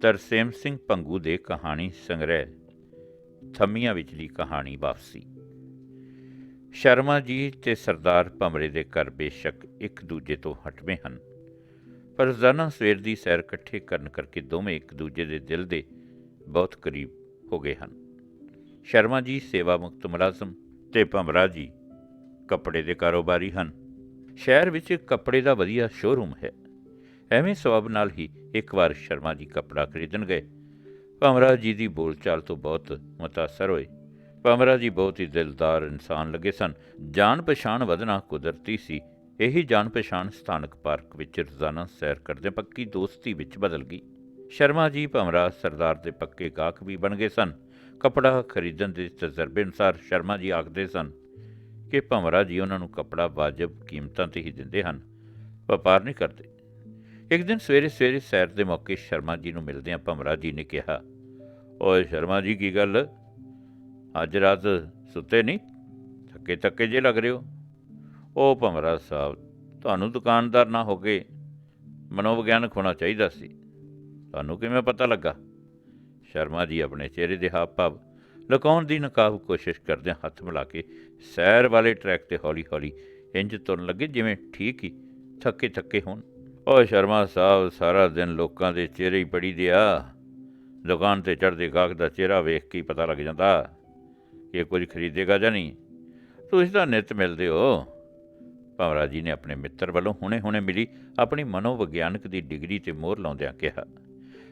ਤਰਸੇਮ ਸਿੰਘ ਪੰਗੂ ਦੇ ਕਹਾਣੀ ਸੰਗ੍ਰਹਿ, ਥੰਮੀਆਂ ਵਿਚਲੀ ਕਹਾਣੀ ਵਾਪਸੀ। ਸ਼ਰਮਾ ਜੀ ਤੇ ਸਰਦਾਰ ਭਮਰੇ ਦੇ ਘਰ ਬੇਸ਼ੱਕ ਇੱਕ ਦੂਜੇ ਤੋਂ ਹਟਵੇਂ ਹਨ, ਪਰ ਰੋਜ਼ਾਨਾ ਸਵੇਰ ਦੀ ਸੈਰ ਇਕੱਠੇ ਕਰਨ ਕਰਕੇ ਦੋਵੇਂ ਇੱਕ ਦੂਜੇ ਦੇ ਦਿਲ ਦੇ ਬਹੁਤ ਕਰੀਬ ਹੋ ਗਏ ਹਨ। ਸ਼ਰਮਾ ਜੀ ਸੇਵਾ ਮੁਕਤ ਮੁਲਾਜ਼ਮ ਤੇ ਭਮਰਾ ਜੀ ਕੱਪੜੇ ਦੇ ਕਾਰੋਬਾਰੀ ਹਨ। ਸ਼ਹਿਰ ਵਿੱਚ ਕੱਪੜੇ ਦਾ ਵਧੀਆ ਸ਼ੋਰੂਮ ਹੈ। ਐਵੇਂ ਸਬਬ ਨਾਲ ਹੀ ਇੱਕ ਵਾਰ ਸ਼ਰਮਾ ਜੀ ਕੱਪੜਾ ਖਰੀਦਣ ਗਏ। ਭਮਰਾ ਜੀ ਦੀ ਬੋਲਚਾਲ ਤੋਂ ਬਹੁਤ ਮੁਤਾਸਰ ਹੋਏ। ਭਮਰਾ ਜੀ ਬਹੁਤ ਹੀ ਦਿਲਦਾਰ ਇਨਸਾਨ ਲੱਗੇ ਸਨ। ਜਾਣ ਪਛਾਣ ਵਧਣਾ ਕੁਦਰਤੀ ਸੀ। ਇਹੀ ਜਾਣ ਪਛਾਣ ਸਥਾਨਕ ਪਾਰਕ ਵਿੱਚ ਰੋਜ਼ਾਨਾ ਸੈਰ ਕਰਦੇ ਪੱਕੀ ਦੋਸਤੀ ਵਿੱਚ ਬਦਲ ਗਈ। ਸ਼ਰਮਾ ਜੀ ਭਮਰਾ ਸਰਦਾਰ ਦੇ ਪੱਕੇ ਗਾਹਕ ਵੀ ਬਣ ਗਏ ਸਨ। ਕਪੜਾ ਖਰੀਦਣ ਦੇ ਤਜਰਬੇ ਅਨੁਸਾਰ ਸ਼ਰਮਾ ਜੀ ਆਖਦੇ ਸਨ ਕਿ ਭਮਰਾ ਜੀ ਉਹਨਾਂ ਨੂੰ ਕਪੜਾ ਵਾਜਬ ਕੀਮਤਾਂ ਤੇ ਹੀ ਦਿੰਦੇ ਹਨ। ਵਪਾਰ ਨਹੀਂ ਕਰਦੇ। ਇੱਕ ਦਿਨ ਸਵੇਰੇ ਸਵੇਰੇ ਸੈਰ ਦੇ ਮੌਕੇ ਸ਼ਰਮਾ ਜੀ ਨੂੰ ਮਿਲਦਿਆਂ ਭਮਰਾ ਜੀ ਨੇ ਕਿਹਾ, ਓਏ ਸ਼ਰਮਾ ਜੀ, ਕੀ ਗੱਲ? ਅੱਜ ਰਾਤ ਸੁੱਤੇ ਨਹੀਂ? ਥੱਕੇ ਥੱਕੇ ਜੇ ਲੱਗ ਰਹੇ ਹੋ? ਉਹ ਭਮਰਾ ਸਾਹਿਬ, ਤੁਹਾਨੂੰ ਦੁਕਾਨਦਾਰ ਨਾ ਹੋ ਕੇ ਮਨੋਵਿਗਿਆਨਕ ਹੋਣਾ ਚਾਹੀਦਾ ਸੀ। ਤੁਹਾਨੂੰ ਕਿਵੇਂ ਪਤਾ ਲੱਗਾ? ਸ਼ਰਮਾ ਜੀ ਆਪਣੇ ਚਿਹਰੇ ਦੇ ਹਾਵ ਭਾਵ ਲੁਕਾਉਣ ਦੀ ਨਕਾਬ ਕੋਸ਼ਿਸ਼ ਕਰਦਿਆਂ ਹੱਥ ਮਿਲਾ ਕੇ ਸੈਰ ਵਾਲੇ ਟਰੈਕ ਤੇ ਹੌਲੀ-ਹੌਲੀ ਇੰਜ ਤੁਰਨ ਲੱਗੇ, ਜਿਵੇਂ ਠੀਕ ਹੀ ਥੱਕੇ ਥੱਕੇ ਹੋਣ। ਓ ਸ਼ਰਮਾ ਸਾਹਿਬ, ਸਾਰਾ ਦਿਨ ਲੋਕਾਂ ਦੇ ਚਿਹਰੇ ਹੀ ਪੜੀ ਦਿਆ ਦੁਕਾਨ ਤੇ ਚੜ੍ਹਦੇ ਗਾਹਕ ਦਾ ਚਿਹਰਾ ਵੇਖ ਕੇ ਹੀ ਪਤਾ ਲੱਗ ਜਾਂਦਾ ਕਿ ਇਹ ਕੁਝ ਖਰੀਦੇਗਾ ਜਾਂ ਨਹੀਂ। ਤੁਸੀਂ ਤਾਂ ਨਿਤ ਮਿਲਦੇ ਹੋ। ਭਵਰਾ ਜੀ ਨੇ ਆਪਣੇ ਮਿੱਤਰ ਵੱਲੋਂ ਹੁਣੇ-ਹੁਣੇ ਮਿਲੀ ਆਪਣੀ ਮਨੋਵਿਗਿਆਨਕ ਦੀ ਡਿਗਰੀ ਤੇ ਮੋਹਰ ਲਾਉਂਦਿਆਂ ਕਿਹਾ।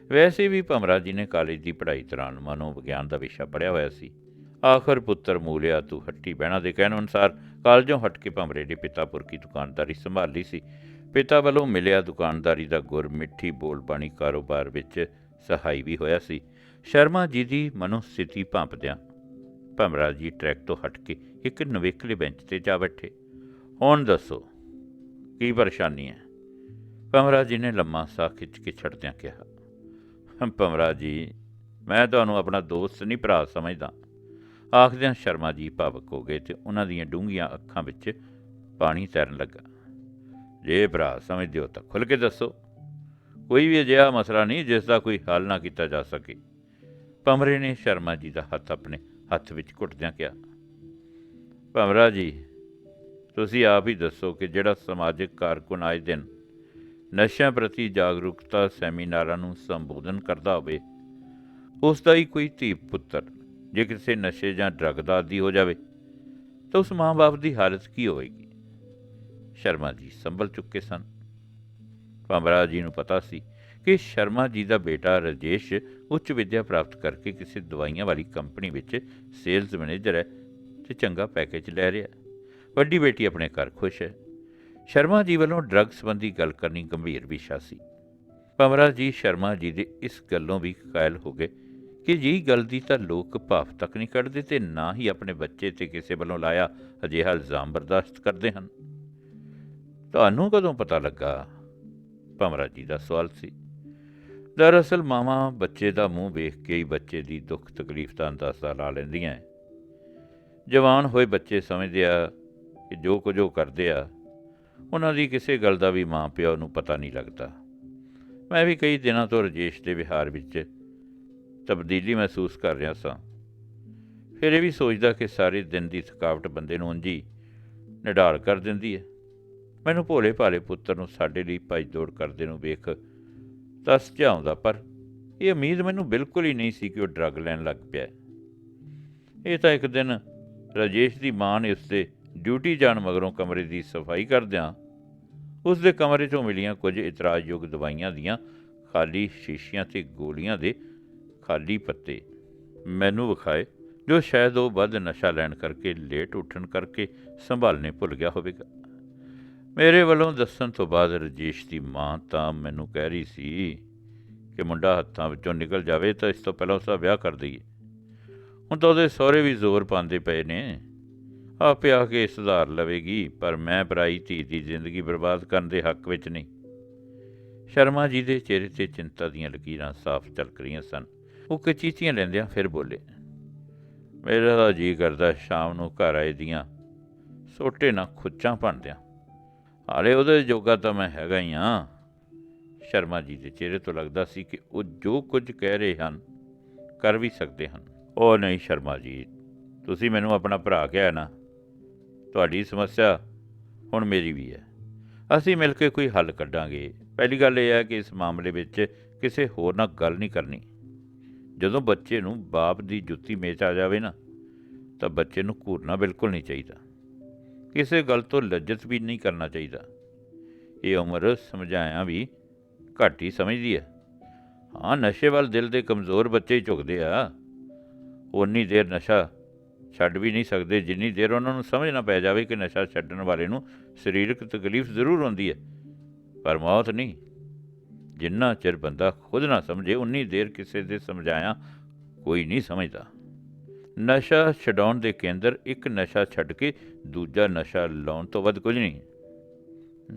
ਵੈਸੇ ਵੀ ਭਮਰਾ ਜੀ ਨੇ ਕਾਲਜ ਦੀ ਪੜ੍ਹਾਈ ਦੌਰਾਨ ਮਨੋਵਿਗਿਆਨ ਦਾ ਵਿਸ਼ਾ ਪੜ੍ਹਿਆ ਹੋਇਆ ਸੀ। ਆਖਰ ਪੁੱਤਰ ਮੂਲਿਆ ਤੂੰ ਹੱਟੀ ਬਹਿਣਾ ਦੇ ਕਹਿਣ ਅਨੁਸਾਰ ਕਾਲਜੋਂ ਹਟ ਕੇ ਭਮਰੇ ਦੇ ਪਿਤਾ ਪੁਰਕੀ ਦੁਕਾਨਦਾਰੀ ਸੰਭਾਲ ਲਈ ਸੀ। ਪਿਤਾ ਵੱਲੋਂ ਮਿਲਿਆ ਦੁਕਾਨਦਾਰੀ ਦਾ ਗੁਰ ਮਿੱਠੀ ਬੋਲਬਾਣੀ ਕਾਰੋਬਾਰ ਵਿੱਚ ਸਹਾਈ ਵੀ ਹੋਇਆ ਸੀ। ਸ਼ਰਮਾ ਜੀ ਦੀ ਮਨੋਸਥਿਤੀ ਭਾਂਪਦਿਆਂ ਭਮਰਾ ਜੀ ਟਰੈਕ ਤੋਂ ਹਟ ਕੇ ਇੱਕ ਨਵੇਕਲੇ ਬੈਂਚ ਤੇ ਜਾ ਬੈਠੇ। ਹੁਣ ਦੱਸੋ, ਕੀ ਪਰੇਸ਼ਾਨੀ ਹੈ? ਭਮਰਾ ਜੀ ਨੇ ਲੰਮਾ ਸਾਹ ਖਿੱਚ ਕੇ ਛੱਡਦਿਆਂ ਕਿਹਾ ਭਮਰਾ ਜੀ, ਮੈਂ ਤੁਹਾਨੂੰ ਆਪਣਾ ਦੋਸਤ ਨਹੀਂ, ਭਰਾ ਸਮਝਦਾ। ਆਖਦਿਆਂ ਸ਼ਰਮਾ ਜੀ ਭਾਵਕ ਹੋ ਗਏ ਤੇ ਉਹਨਾਂ ਦੀਆਂ ਡੂੰਘੀਆਂ ਅੱਖਾਂ ਵਿੱਚ ਪਾਣੀ ਤੈਰਨ ਲੱਗਾ। ਜੇ ਭਰਾ ਸਮਝਦੇ ਹੋ ਤਾਂ ਖੁੱਲ ਕੇ ਦੱਸੋ। ਕੋਈ ਵੀ ਅਜਿਹਾ ਮਸਲਾ ਨਹੀਂ ਜਿਸ ਦਾ ਕੋਈ ਹੱਲ ਨਾ ਕੀਤਾ ਜਾ ਸਕੇ। ਭਮਰੇ ਨੇ ਸ਼ਰਮਾ ਜੀ ਦਾ ਹੱਥ ਆਪਣੇ ਹੱਥ ਵਿੱਚ ਘੁੱਟਦਿਆਂ ਕਿਹਾ ਭਮਰਾ ਜੀ, ਤੁਸੀਂ ਆਪ ਹੀ ਦੱਸੋ ਕਿ ਜਿਹੜਾ ਸਮਾਜਿਕ ਕਾਰਕੁਨ ਆਏ ਦਿਨ ਨਸ਼ਿਆਂ ਪ੍ਰਤੀ ਜਾਗਰੂਕਤਾ ਸੈਮੀਨਾਰਾਂ ਨੂੰ ਸੰਬੋਧਨ ਕਰਦਾ ਹੋਵੇ, ਉਸ ਦਾ ਹੀ ਕੋਈ ਧੀ ਪੁੱਤਰ ਜੇ ਕਿਸੇ ਨਸ਼ੇ ਜਾਂ ਡਰੱਗ ਦਾ ਆਦੀ ਹੋ ਜਾਵੇ, ਤਾਂ ਉਸ ਮਾਂ-ਬਾਪ ਦੀ ਹਾਲਤ ਕੀ ਹੋਵੇਗੀ? ਸ਼ਰਮਾ ਜੀ ਸੰਭਲ ਚੁੱਕੇ ਸਨ। ਭਮਰਾ ਜੀ ਨੂੰ ਪਤਾ ਸੀ ਕਿ ਸ਼ਰਮਾ ਜੀ ਦਾ ਬੇਟਾ ਰਜੇਸ਼ ਉੱਚ ਵਿੱਦਿਆ ਪ੍ਰਾਪਤ ਕਰਕੇ ਕਿਸੇ ਦਵਾਈਆਂ ਵਾਲੀ ਕੰਪਨੀ ਵਿੱਚ ਸੇਲਸ ਮੈਨੇਜਰ ਹੈ ਤੇ ਚੰਗਾ ਪੈਕੇਜ ਲੈ ਰਿਹਾ ਵੱਡੀ ਬੇਟੀ ਆਪਣੇ ਘਰ ਖੁਸ਼ ਹੈ। ਸ਼ਰਮਾ ਜੀ ਵੱਲੋਂ ਡਰੱਗ ਸੰਬੰਧੀ ਗੱਲ ਕਰਨੀ ਗੰਭੀਰ ਵਿਸ਼ਾ ਸੀ। ਭਮਰਾ ਜੀ ਸ਼ਰਮਾ ਜੀ ਦੇ ਇਸ ਗੱਲੋਂ ਵੀ ਕਾਇਲ ਹੋ ਗਏ ਕਿ ਜੀ ਗੱਲ ਦੀ ਤਾਂ ਲੋਕ ਭਾਫ ਤੱਕ ਨਹੀਂ ਕੱਢਦੇ ਤੇ ਨਾ ਹੀ ਆਪਣੇ ਬੱਚੇ ਤੇ ਕਿਸੇ ਵੱਲੋਂ ਲਾਇਆ ਅਜਿਹਾ ਇਲਜ਼ਾਮ ਬਰਦਾਸ਼ਤ ਕਰਦੇ ਹਨ। ਤੁਹਾਨੂੰ ਕਦੋਂ ਪਤਾ ਲੱਗਾ? ਭਮਰਾ ਜੀ ਦਾ ਸਵਾਲ ਸੀ। ਦਰਅਸਲ ਮਾਵਾ ਬੱਚੇ ਦਾ ਮੂੰਹ ਵੇਖ ਕੇ ਹੀ ਬੱਚੇ ਦੀ ਦੁੱਖ ਤਕਲੀਫ ਦਾ ਅੰਦਾਜ਼ਾ ਲਾ ਲੈਂਦੀਆਂ ਜਵਾਨ ਹੋਏ ਬੱਚੇ ਸਮਝਦੇ ਆ ਕਿ ਜੋ ਕੁਝ ਉਹ ਕਰਦੇ ਆ, ਉਹਨਾਂ ਦੀ ਕਿਸੇ ਗੱਲ ਦਾ ਵੀ ਮਾਂ ਪਿਓ ਨੂੰ ਪਤਾ ਨਹੀਂ ਲੱਗਦਾ। ਮੈਂ ਵੀ ਕਈ ਦਿਨਾਂ ਤੋਂ ਰਜੇਸ਼ ਦੇ ਵਿਹਾਰ ਵਿੱਚ ਤਬਦੀਲੀ ਮਹਿਸੂਸ ਕਰ ਰਿਹਾ ਸਾਂ। ਫਿਰ ਇਹ ਵੀ ਸੋਚਦਾ ਕਿ ਸਾਰੇ ਦਿਨ ਦੀ ਥਕਾਵਟ ਬੰਦੇ ਨੂੰ ਉਂਝੀ ਨਿਢਾਲ ਕਰ ਦਿੰਦੀ ਹੈ ਮੈਨੂੰ ਭੋਲੇ ਭਾਲੇ ਪੁੱਤਰ ਨੂੰ ਸਾਡੇ ਲਈ ਭੱਜ ਦੌੜ ਕਰਦੇ ਨੂੰ ਵੇਖ ਤਾਂ ਝਾਉਂਦਾ ਪਰ ਇਹ ਉਮੀਦ ਮੈਨੂੰ ਬਿਲਕੁਲ ਹੀ ਨਹੀਂ ਸੀ ਕਿ ਉਹ ਡਰੱਗ ਲੈਣ ਲੱਗ ਪਿਆ। ਇਹ ਤਾਂ ਇੱਕ ਦਿਨ ਰਾਜੇਸ਼ ਦੀ ਮਾਂ ਨੇ ਉਸਦੇ ਡਿਊਟੀ ਜਾਣ ਮਗਰੋਂ ਕਮਰੇ ਦੀ ਸਫ਼ਾਈ ਕਰਦਿਆਂ ਉਸ ਦੇ ਕਮਰੇ 'ਚੋਂ ਮਿਲੀਆਂ ਕੁਝ ਇਤਰਾਜ਼ਯੋਗ ਦਵਾਈਆਂ ਦੀਆਂ ਖਾਲੀ ਸ਼ੀਸ਼ੀਆਂ ਤੇ ਗੋਲੀਆਂ ਦੇ ਖਾਲੀ ਪੱਤੇ ਮੈਨੂੰ ਵਿਖਾਏ, ਜੋ ਸ਼ਾਇਦ ਉਹ ਵੱਧ ਨਸ਼ਾ ਲੈਣ ਕਰਕੇ, ਲੇਟ ਉੱਠਣ ਕਰਕੇ ਸੰਭਾਲਨੇ ਭੁੱਲ ਗਿਆ ਹੋਵੇਗਾ। ਮੇਰੇ ਵੱਲੋਂ ਦੱਸਣ ਤੋਂ ਬਾਅਦ ਰਜੇਸ਼ ਦੀ ਮਾਂ ਤਾਂ ਮੈਨੂੰ ਕਹਿ ਰਹੀ ਸੀ ਕਿ ਮੁੰਡਾ ਹੱਥਾਂ ਵਿੱਚੋਂ ਨਿਕਲ ਜਾਵੇ ਤਾਂ ਇਸ ਤੋਂ ਪਹਿਲਾਂ ਉਸਦਾ ਵਿਆਹ ਕਰ ਦਈਏ। ਹੁਣ ਤਾਂ ਉਹਦੇ ਸਹੁਰੇ ਵੀ ਜ਼ੋਰ ਪਾਉਂਦੇ ਪਏ ਨੇ। ਆਪੇ ਆ ਕੇ ਸੁਧਾਰ ਲਵੇਗੀ, ਪਰ ਮੈਂ ਪਰਾਈ ਧੀ ਦੀ ਜ਼ਿੰਦਗੀ ਬਰਬਾਦ ਕਰਨ ਦੇ ਹੱਕ ਵਿੱਚ ਨਹੀਂ। ਸ਼ਰਮਾ ਜੀ ਦੇ ਚਿਹਰੇ ਤੇ ਚਿੰਤਾ ਦੀਆਂ ਲਕੀਰਾਂ ਸਾਫ਼ ਚਲਕ ਰਹੀਆਂ ਸਨ। ਉਹ ਕਚੀਚੀਆਂ ਲੈਂਦਿਆਂ ਫਿਰ ਬੋਲੇ, ਮੇਰਾ ਤਾਂ ਜੀ ਕਰਦਾ ਸ਼ਾਮ ਨੂੰ ਘਰ ਆਏ ਦੀਆਂ ਸੋਟੇ ਨਾ ਖੁੱਚਾਂ ਭੰਨਦਿਆਂ ਹਾਲੇ ਉਹਦੇ ਜੋਗਾ ਤਾਂ ਮੈਂ ਹੈਗਾ ਹੀ ਆ ਸ਼ਰਮਾ ਜੀ ਦੇ ਚਿਹਰੇ ਤੋਂ ਲੱਗਦਾ ਸੀ ਕਿ ਉਹ ਜੋ ਕੁਝ ਕਹਿ ਰਹੇ ਹਨ, ਕਰ ਵੀ ਸਕਦੇ ਹਨ। ਉਹ ਨਹੀਂ ਸ਼ਰਮਾ ਜੀ, ਤੁਸੀਂ ਮੈਨੂੰ ਆਪਣਾ ਭਰਾ ਕਿਹਾ ਨਾ, ਤੁਹਾਡੀ ਸਮੱਸਿਆ ਹੁਣ ਮੇਰੀ ਵੀ ਹੈ। ਅਸੀਂ ਮਿਲ ਕੇ ਕੋਈ ਹੱਲ ਕੱਢਾਂਗੇ। ਪਹਿਲੀ ਗੱਲ ਇਹ ਹੈ ਕਿ ਇਸ ਮਾਮਲੇ ਵਿੱਚ ਕਿਸੇ ਹੋਰ ਨਾਲ ਗੱਲ ਨਹੀਂ ਕਰਨੀ। ਜਦੋਂ ਬੱਚੇ ਨੂੰ ਬਾਪ ਦੀ ਜੁੱਤੀ ਮੇਚ ਆ ਜਾਵੇ ਨਾ, ਤਾਂ ਬੱਚੇ ਨੂੰ ਘੂਰਨਾ ਬਿਲਕੁਲ ਨਹੀਂ ਚਾਹੀਦਾ। ਕਿਸੇ ਗੱਲ ਤੋਂ ਲੱਜਤ ਵੀ ਨਹੀਂ ਕਰਨਾ ਚਾਹੀਦਾ। ਇਹ ਉਮਰ ਸਮਝਾਇਆ ਵੀ ਘੱਟ ਹੀ ਸਮਝਦੀ ਹੈ। ਹਾਂ, ਨਸ਼ੇ ਵੱਲ ਦਿਲ ਦੇ ਕਮਜ਼ੋਰ ਬੱਚੇ ਹੀ ਝੁਕਦੇ ਆ। ਉਨੀ ਦੇਰ ਨਸ਼ਾ ਛੱਡ ਵੀ ਨਹੀਂ ਸਕਦੇ, ਜਿੰਨੀ ਦੇਰ ਉਹਨਾਂ ਨੂੰ ਸਮਝਣਾ ਪੈ ਜਾਵੇ ਕਿ ਨਸ਼ਾ ਛੱਡਣ ਵਾਲੇ ਨੂੰ ਸਰੀਰਕ ਤਕਲੀਫ ਜ਼ਰੂਰ ਹੁੰਦੀ ਹੈ। ਪਰ ਮੌਤ ਨਹੀਂ। ਜਿੰਨਾ ਚਿਰ ਬੰਦਾ ਖੁਦ ਨਾ ਸਮਝੇ ਉਨੀ ਦੇਰ ਕਿਸੇ ਦੇ ਸਮਝਾਇਆ ਕੋਈ ਨਹੀਂ ਸਮਝਦਾ। ਨਸ਼ਾ ਛਡਾਉਣ ਦੇ ਕੇਂਦਰ ਇੱਕ ਨਸ਼ਾ ਛੱਡ ਕੇ ਦੂਜਾ ਨਸ਼ਾ ਲਾਉਣ ਤੋਂ ਵੱਧ ਕੁਝ ਨਹੀਂ।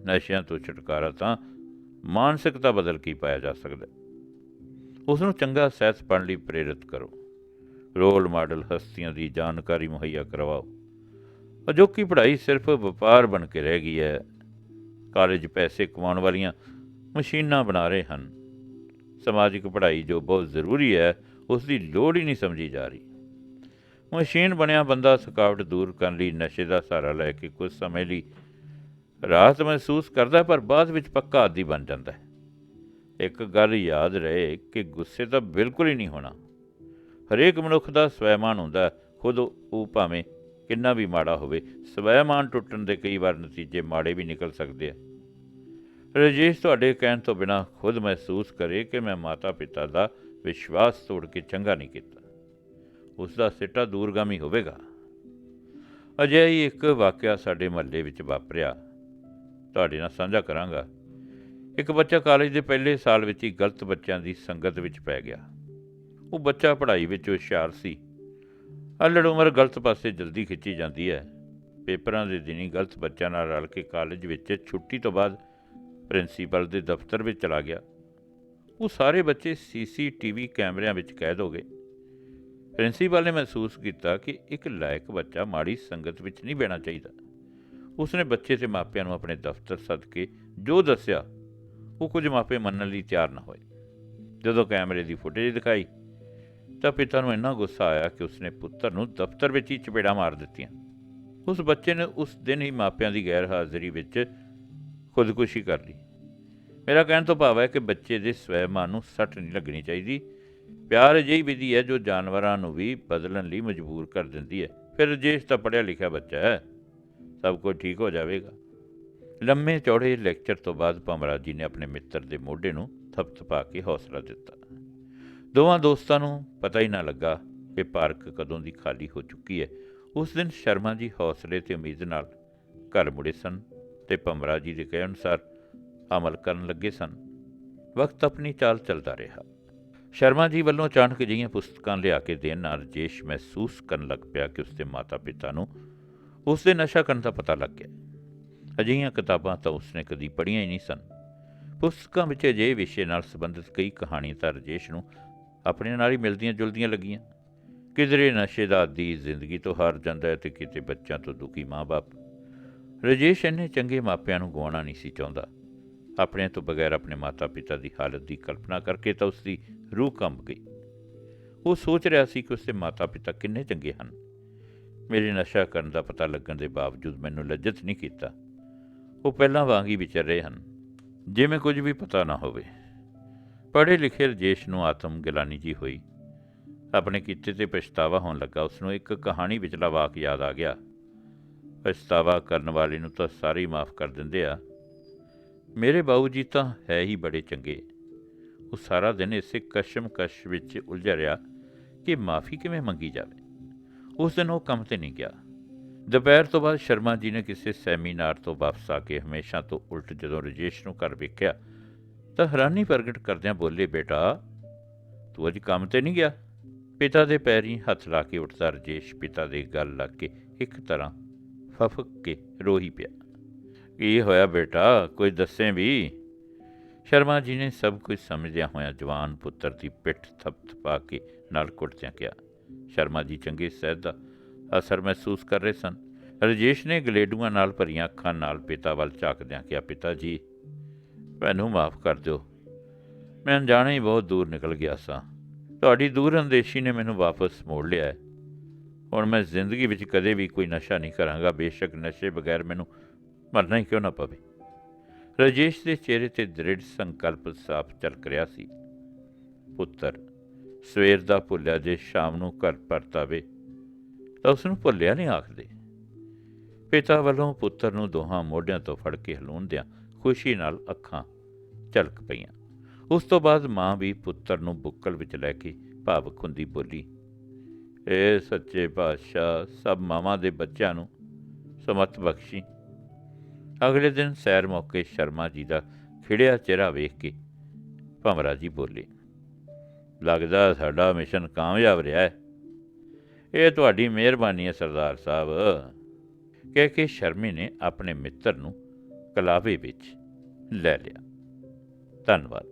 ਨਸ਼ਿਆਂ ਤੋਂ ਛੁਟਕਾਰਾ ਤਾਂ ਮਾਨਸਿਕਤਾ ਬਦਲ ਕੇ ਪਾਇਆ ਜਾ ਸਕਦਾ ਹੈ। ਉਸ ਨੂੰ ਚੰਗਾ ਸਹਿਤ ਪੜ੍ਹਨ ਲਈ ਪ੍ਰੇਰਿਤ ਕਰੋ। ਰੋਲ ਮਾਡਲ ਹਸਤੀਆਂ ਦੀ ਜਾਣਕਾਰੀ ਮੁਹੱਈਆ ਕਰਵਾਓ। ਅਜੋਕੀ ਪੜ੍ਹਾਈ ਸਿਰਫ ਵਪਾਰ ਬਣ ਕੇ ਰਹਿ ਗਈ ਹੈ। ਕਾਲਜ ਪੈਸੇ ਕਮਾਉਣ ਵਾਲੀਆਂ ਮਸ਼ੀਨਾਂ ਬਣਾ ਰਹੇ ਹਨ। ਸਮਾਜਿਕ ਪੜ੍ਹਾਈ ਜੋ ਬਹੁਤ ਜ਼ਰੂਰੀ ਹੈ ਉਸ ਦੀ ਲੋੜ ਹੀ ਨਹੀਂ ਸਮਝੀ ਜਾ ਰਹੀ। ਮਸ਼ੀਨ ਬਣਿਆ ਬੰਦਾ ਥਕਾਵਟ ਦੂਰ ਕਰਨ ਲਈ ਨਸ਼ੇ ਦਾ ਸਹਾਰਾ ਲੈ ਕੇ ਕੁਝ ਸਮੇਂ ਲਈ ਰਾਹਤ ਮਹਿਸੂਸ ਕਰਦਾ ਪਰ ਬਾਅਦ ਵਿੱਚ ਪੱਕਾ ਆਦੀ ਬਣ ਜਾਂਦਾ ਹੈ। ਇੱਕ ਗੱਲ ਯਾਦ ਰਹੇ ਕਿ ਗੁੱਸੇ ਤਾਂ ਬਿਲਕੁਲ ਹੀ ਨਹੀਂ ਹੋਣਾ। ਹਰੇਕ ਮਨੁੱਖ ਦਾ ਸਵੈਮਾਨ ਹੁੰਦਾ ਖੁਦ ਉਹ ਭਾਵੇਂ ਕਿੰਨਾ ਵੀ ਮਾੜਾ ਹੋਵੇ, ਸਵੈਮਾਨ ਟੁੱਟਣ ਦੇ ਕਈ ਵਾਰ ਨਤੀਜੇ ਮਾੜੇ ਵੀ ਨਿਕਲ ਸਕਦੇ ਆ। ਰਜੇਸ਼, ਤੁਹਾਡੇ ਕਹਿਣ ਤੋਂ ਬਿਨਾ ਖੁਦ ਮਹਿਸੂਸ ਕਰੇ ਕਿ ਮੈਂ ਮਾਤਾ ਪਿਤਾ ਦਾ ਵਿਸ਼ਵਾਸ ਤੋੜ ਕੇ ਚੰਗਾ ਨਹੀਂ ਕੀਤਾ। ਉਸ ਦਾ ਸਿੱਟਾ ਦੂਰਗਾਮੀ ਹੋਵੇਗਾ। ਅਜਿਹਾ ਹੀ ਇੱਕ ਵਾਕਿਆ ਸਾਡੇ ਮਹੱਲੇ ਵਿੱਚ ਵਾਪਰਿਆ। ਤੁਹਾਡੇ ਨਾਲ ਸਾਂਝਾ ਕਰਾਂਗਾ। ਇੱਕ ਬੱਚਾ ਕਾਲਜ ਦੇ ਪਹਿਲੇ ਸਾਲ ਵਿੱਚ ਹੀ ਗਲਤ ਬੱਚਿਆਂ ਦੀ ਸੰਗਤ ਵਿੱਚ ਪੈ ਗਿਆ। ਉਹ ਬੱਚਾ ਪੜ੍ਹਾਈ ਵਿੱਚ ਹੁਸ਼ਿਆਰ ਸੀ। ਅਲੜ ਉਮਰ ਗਲਤ ਪਾਸੇ ਜਲਦੀ ਖਿੱਚੀ ਜਾਂਦੀ ਹੈ। ਪੇਪਰਾਂ ਦੇ ਦਿਨੀ ਗਲਤ ਬੱਚਿਆਂ ਨਾਲ ਰਲ ਕੇ ਕਾਲਜ ਵਿੱਚ ਛੁੱਟੀ ਤੋਂ ਬਾਅਦ ਪ੍ਰਿੰਸੀਪਲ ਦੇ ਦਫ਼ਤਰ ਵਿੱਚ ਚਲਾ ਗਿਆ। ਉਹ ਸਾਰੇ ਬੱਚੇ ਸੀਸੀਟੀਵੀ ਕੈਮਰਿਆਂ ਵਿੱਚ ਕੈਦ ਹੋ ਗਏ। ਪ੍ਰਿੰਸੀਪਲ ਨੇ ਮਹਿਸੂਸ ਕੀਤਾ ਕਿ ਇੱਕ ਲਾਇਕ ਬੱਚਾ ਮਾੜੀ ਸੰਗਤ ਵਿੱਚ ਨਹੀਂ ਬਹਿਣਾ ਚਾਹੀਦਾ। ਉਸਨੇ ਬੱਚੇ ਤੇ ਮਾਪਿਆਂ ਨੂੰ ਆਪਣੇ ਦਫ਼ਤਰ ਸੱਦ ਕੇ ਜੋ ਦੱਸਿਆ, ਉਹ ਕੁਝ ਮਾਪੇ ਮੰਨਣ ਲਈ ਤਿਆਰ ਨਾ ਹੋਏ। ਜਦੋਂ ਕੈਮਰੇ ਦੀ ਫੁਟੇਜ ਦਿਖਾਈ, ਤਾਂ ਪਿਤਾ ਨੂੰ ਇੰਨਾ ਗੁੱਸਾ ਆਇਆ ਕਿ ਉਸਨੇ ਪੁੱਤਰ ਨੂੰ ਦਫ਼ਤਰ ਵਿੱਚ ਹੀ ਚਪੇੜਾ ਮਾਰ ਦਿੱਤੀਆਂ। ਉਸ ਬੱਚੇ ਨੇ ਉਸ ਦਿਨ ਹੀ ਮਾਪਿਆਂ ਦੀ ਗੈਰ ਹਾਜ਼ਰੀ ਵਿੱਚ ਖੁਦਕੁਸ਼ੀ ਕਰ ਲਈ। ਮੇਰਾ ਕਹਿਣ ਤੋਂ ਭਾਵ ਹੈ ਕਿ ਬੱਚੇ ਦੇ ਸਵੈਮਾਨ ਨੂੰ ਸੱਟ ਨਹੀਂ ਲੱਗਣੀ ਚਾਹੀਦੀ। ਪਿਆਰ ਅਜਿਹੀ ਵਿਧੀ ਹੈ ਜੋ ਜਾਨਵਰਾਂ ਨੂੰ ਵੀ ਬਦਲਣ ਲਈ ਮਜਬੂਰ ਕਰ ਦਿੰਦੀ ਹੈ। ਫਿਰ ਰਜੇਸ਼ ਤਾਂ ਪੜ੍ਹਿਆ ਲਿਖਿਆ ਬੱਚਾ ਹੈ, ਸਭ ਕੁਝ ਠੀਕ ਹੋ ਜਾਵੇਗਾ। ਲੰਮੇ ਚੌੜੇ ਲੈਕਚਰ ਤੋਂ ਬਾਅਦ ਭਮਰਾ ਜੀ ਨੇ ਆਪਣੇ ਮਿੱਤਰ ਦੇ ਮੋਢੇ ਨੂੰ ਥਪਥਪਾ ਕੇ ਹੌਸਲਾ ਦਿੱਤਾ। ਦੋਵਾਂ ਦੋਸਤਾਂ ਨੂੰ ਪਤਾ ਹੀ ਨਾ ਲੱਗਾ ਕਿ ਪਾਰਕ ਕਦੋਂ ਦੀ ਖਾਲੀ ਹੋ ਚੁੱਕੀ ਹੈ। ਉਸ ਦਿਨ ਸ਼ਰਮਾ ਜੀ ਹੌਸਲੇ ਤੇ ਉਮੀਦ ਨਾਲ ਘਰ ਮੁੜੇ ਸਨ ਤੇ ਭਮਰਾ ਜੀ ਦੇ ਕਹਿਣ ਅਨੁਸਾਰ ਅਮਲ ਕਰਨ ਲੱਗੇ ਸਨ। ਵਕਤ ਆਪਣੀ ਚਾਲ ਚੱਲਦਾ ਰਿਹਾ। ਸ਼ਰਮਾ ਜੀ ਵੱਲੋਂ ਅਚਾਨਕ ਜਿਹੀਆਂ ਪੁਸਤਕਾਂ ਲਿਆ ਕੇ ਦੇਣ ਨਾਲ ਰਜੇਸ਼ ਮਹਿਸੂਸ ਕਰਨ ਲੱਗ ਪਿਆ ਕਿ ਉਸਦੇ ਮਾਤਾ-ਪਿਤਾ ਨੂੰ ਉਸ ਦੇ ਨਸ਼ਾ ਕਰਨ ਦਾ ਪਤਾ ਲੱਗ ਗਿਆ। ਅਜਿਹੀਆਂ ਕਿਤਾਬਾਂ ਤਾਂ ਉਸਨੇ ਕਦੀ ਪੜ੍ਹੀਆਂ ਹੀ ਨਹੀਂ ਸਨ। ਪੁਸਤਕਾਂ ਵਿੱਚ ਅਜਿਹੇ ਵਿਸ਼ੇ ਨਾਲ ਸੰਬੰਧਿਤ ਕਈ ਕਹਾਣੀਆਂ ਤਾਂ ਰਜੇਸ਼ ਨੂੰ ਆਪਣੇ ਨਾਲ ਹੀ ਮਿਲਦੀਆਂ ਜੁਲਦੀਆਂ ਲੱਗੀਆਂ। ਕਿਧਰੇ ਨਸ਼ੇ ਦਾ ਆਦੀ ਜ਼ਿੰਦਗੀ ਤੋਂ ਹਾਰ ਜਾਂਦਾ ਹੈ ਤੇ ਕਿਤੇ ਬੱਚਿਆਂ ਤੋਂ ਦੁਖੀ ਮਾਂ-ਬਾਪ। ਰਜੇਸ਼ ਇੰਨੇ ਚੰਗੇ ਮਾਪਿਆਂ ਨੂੰ ਗਵਾਉਣਾ ਨਹੀਂ ਸੀ ਚਾਹੁੰਦਾ। ਆਪਣੇ ਤੋਂ ਬਗੈਰ ਆਪਣੇ ਮਾਤਾ-ਪਿਤਾ ਦੀ ਹਾਲਤ ਦੀ ਕਲਪਨਾ ਕਰਕੇ ਤਾਂ ਉਸ ਦੀ ਰੂਹ ਕੰਬ ਗਈ। ਉਹ ਸੋਚ ਰਿਹਾ ਸੀ ਕਿ ਉਸਦੇ ਮਾਤਾ-ਪਿਤਾ ਕਿੰਨੇ ਚੰਗੇ ਹਨ। ਮੇਰੇ ਨਸ਼ਾ ਕਰਨ ਦਾ ਪਤਾ ਲੱਗਣ ਦੇ ਬਾਵਜੂਦ ਮੈਨੂੰ ਲੱਜਤ ਨਹੀਂ ਕੀਤਾ। ਉਹ ਪਹਿਲਾਂ ਵਾਂਗ ਹੀ ਵਿਚਰ ਰਹੇ ਹਨ, ਜਿਵੇਂ ਕੁਝ ਵੀ ਪਤਾ ਨਾ ਹੋਵੇ। ਪੜ੍ਹੇ ਲਿਖੇ ਰਜੇਸ਼ ਨੂੰ ਆਤਮ ਗਿਲਾਨੀ ਜੀ ਹੋਈ। ਆਪਣੇ ਕੀਤੇ ਤੇ ਪਛਤਾਵਾ ਹੋਣ ਲੱਗਾ। ਉਸ ਨੂੰ ਇੱਕ ਕਹਾਣੀ ਵਿਚਲਾ ਵਾਕ ਯਾਦ ਆ ਗਿਆ। ਪਛਤਾਵਾ ਕਰਨ ਵਾਲੇ ਨੂੰ ਤਾਂ ਸਾਰੇ ਹੀ ਮਾਫ ਕਰ ਦਿੰਦੇ ਆ। ਮੇਰੇ ਬਾਊ ਜੀ ਤਾਂ ਹੈ ਹੀ ਬੜੇ ਚੰਗੇ। ਉਹ ਸਾਰਾ ਦਿਨ ਇਸੇ ਕਸ਼ਮਕਸ਼ ਵਿੱਚ ਉਲਝਿਆ ਰਿਹਾ ਕਿ ਮਾਫੀ ਕਿਵੇਂ ਮੰਗੀ ਜਾਵੇ। ਉਸ ਦਿਨ ਉਹ ਕੰਮ ਤੇ ਨਹੀਂ ਗਿਆ। ਦੁਪਹਿਰ ਤੋਂ ਬਾਅਦ ਸ਼ਰਮਾ ਜੀ ਨੇ ਕਿਸੇ ਸੈਮੀਨਾਰ ਤੋਂ ਵਾਪਸ ਆ ਕੇ ਹਮੇਸ਼ਾ ਤੋਂ ਉਲਟ ਜਦੋਂ ਰਜੇਸ਼ ਨੂੰ ਘਰ ਵੇਖਿਆ, ਤਾਂ ਹੈਰਾਨੀ ਪ੍ਰਗਟ ਕਰਦਿਆਂ ਬੋਲੇ, ਬੇਟਾ, ਤੂੰ ਅੱਜ ਕੰਮ ਤੇ ਨਹੀਂ ਗਿਆ? ਪਿਤਾ ਦੇ ਪੈਰੀਂ ਹੱਥ ਲਾ ਕੇ ਉੱਠਦਾ ਰਜੇਸ਼ ਪਿਤਾ ਦੇ ਗੱਲ ਲੱਗ ਕੇ ਇੱਕ ਤਰ੍ਹਾਂ ਫਫਕ ਕੇ ਰੋਹੀ ਪਿਆ। ਇਹ ਹੋਇਆ ਬੇਟਾ? ਕੋਈ ਦੱਸੇ ਵੀ? ਸ਼ਰਮਾ ਜੀ ਨੇ ਸਭ ਕੁਝ ਸਮਝਦਿਆਂ ਹੋਇਆ ਜਵਾਨ ਪੁੱਤਰ ਦੀ ਪਿੱਠ ਥਪਥਪਾ ਕੇ ਨਾਲ ਕੁੱਟਦਿਆਂ ਕਿਹਾ। ਸ਼ਰਮਾ ਜੀ ਚੰਗੇ ਸਹਿਤ ਦਾ ਅਸਰ ਮਹਿਸੂਸ ਕਰ ਰਹੇ ਸਨ। ਰਜੇਸ਼ ਨੇ ਗਲੇਡੂਆਂ ਨਾਲ ਭਰੀਆਂ ਅੱਖਾਂ ਨਾਲ ਪਿਤਾ ਵੱਲ ਝਾਕਦਿਆਂ ਕਿਹਾ, ਪਿਤਾ ਜੀ, ਮੈਨੂੰ ਮਾਫ ਕਰ ਦਿਓ। ਮੈਂ ਅਣਜਾਣੇ ਹੀ ਬਹੁਤ ਦੂਰ ਨਿਕਲ ਗਿਆ ਸਾਂ। ਤੁਹਾਡੀ ਦੂਰ ਅੰਦੇਸ਼ੀ ਨੇ ਮੈਨੂੰ ਵਾਪਸ ਮੋੜ ਲਿਆ ਹੈ। ਹੁਣ ਮੈਂ ਜ਼ਿੰਦਗੀ ਵਿੱਚ ਕਦੇ ਵੀ ਕੋਈ ਨਸ਼ਾ ਨਹੀਂ ਕਰਾਂਗਾ। ਬੇਸ਼ੱਕ ਨਸ਼ੇ ਬਗੈਰ ਮੈਨੂੰ ਮਰਨਾ ਹੀ ਕਿਉਂ ਨਾ ਪਵੇ? ਰਜੇਸ਼ ਦੇ ਚਿਹਰੇ ਤੇ ਦ੍ਰਿੜ ਸੰਕਲਪ ਸਾਫ਼ ਝਲਕ ਰਿਹਾ ਸੀ। ਪੁੱਤਰ, ਸਵੇਰ ਦਾ ਭੁੱਲਿਆ ਜੇ ਸ਼ਾਮ ਨੂੰ ਘਰ ਪਰਤਾਵੇ, ਤਾਂ ਉਸ ਨੂੰ ਭੁੱਲਿਆ ਨਹੀਂ ਆਖਦੇ। ਪਿਤਾ ਵੱਲੋਂ ਪੁੱਤਰ ਨੂੰ ਦੋਹਾਂ ਮੋਢਿਆਂ ਤੋਂ ਫੜ ਕੇ ਹਲੂਣਦਿਆਂ ਖੁਸ਼ੀ ਨਾਲ ਅੱਖਾਂ ਝਲਕ ਪਈਆਂ। ਉਸ ਤੋਂ ਬਾਅਦ ਮਾਂ ਵੀ ਪੁੱਤਰ ਨੂੰ ਬੁੱਕਲ ਵਿੱਚ ਲੈ ਕੇ ਭਾਵਕ ਹੁੰਦੀ ਬੋਲੀ ਏ ਸੱਚੇ ਪਾਤਸ਼ਾਹ, ਸਭ ਮਾਵਾਂ ਦੇ ਬੱਚਿਆਂ ਨੂੰ ਸਮਤ ਬਖਸ਼ੀ। ਅਗਲੇ ਦਿਨ ਸੈਰ ਮੌਕੇ ਸ਼ਰਮਾ ਜੀ ਦਾ ਖਿੜਿਆ ਚਿਹਰਾ ਵੇਖ ਕੇ ਭਮਰਾ ਜੀ ਬੋਲੇ, ਲੱਗਦਾ ਸਾਡਾ ਮਿਸ਼ਨ ਕਾਮਯਾਬ ਰਿਹਾ ਹੈ। ਇਹ ਤੁਹਾਡੀ ਮਿਹਰਬਾਨੀ ਹੈ, ਸਰਦਾਰ ਸਾਹਿਬ। ਕਹਿ ਕੇ ਸ਼ਰਮੀ ਨੇ ਆਪਣੇ ਮਿੱਤਰ ਨੂੰ ਕਲਾਵੇ ਵਿੱਚ ਲੈ ਲਿਆ। ਧੰਨਵਾਦ।